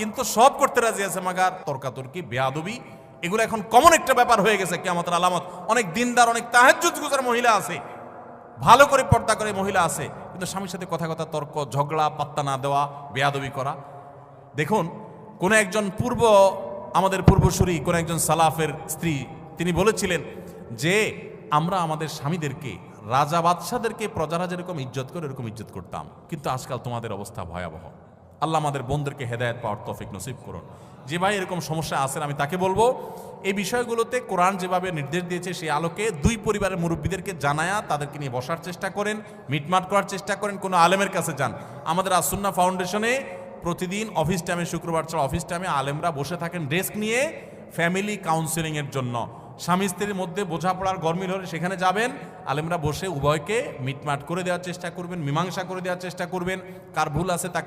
কিন্তু সব করতে রাজি আছে, মাগার। তর্কাতর্কি, বেয়াদবি, এগুলো এখন কমন একটা ব্যাপার হয়ে গেছে কেমতের আলামত। অনেক দিনদার, অনেক তাহাজ্জুদ গুজার মহিলা আছে। ভালো করে পর্দা করে মহিলা আছে, কিন্তু স্বামীর সাথে কথা কথা, তর্ক, ঝগড়া, পাত্তা না দেওয়া, বেয়াদবি করা। দেখুন, কোন একজন পূর্ব, আমাদের পূর্বসূরি, কোন একজন সালাফের স্ত্রী, তিনি বলেছিলেন যে, আমরা আমাদের স্বামীদেরকে, রাজা বাদশাদেরকে প্রজারা যেরকম ইজ্জত করে, এরকম ইজ্জত করতাম। কিন্তু আজকাল তোমাদের অবস্থা ভয়াবহ। আল্লাহ আমাদের বোনদেরকে হেদায়ত পাওয়ার তফিক নসিব করুন। যে ভাই এরকম সমস্যা আছেন, আমি তাকে বলব, এই বিষয়গুলোতে কোরআন যেভাবে নির্দেশ দিয়েছে সেই আলোকে দুই পরিবারের মুরব্বীদেরকে জানায়া তাদেরকে নিয়ে বসার চেষ্টা করেন, মিটমাট করার চেষ্টা করেন, কোনো আলেমের কাছে যান। আমাদের আসুন্না ফাউন্ডেশনে প্রতিদিন অফিস টাইমে, শুক্রবার ছাড়া অফিস টাইমে আলেমরা বসে থাকেন ডেস্ক নিয়ে ফ্যামিলি কাউন্সিলিং এর জন্য। স্বামী স্ত্রীর মধ্যে বোঝাপড়ার গরমিল হলে সেখানে যাবেন, আলেমরা বসে উভয়কে মিটমাট করে দেওয়ার চেষ্টা করবেন, মীমাংসা করে দেওয়ার চেষ্টা করবেন, কার ভুল আছে তাকে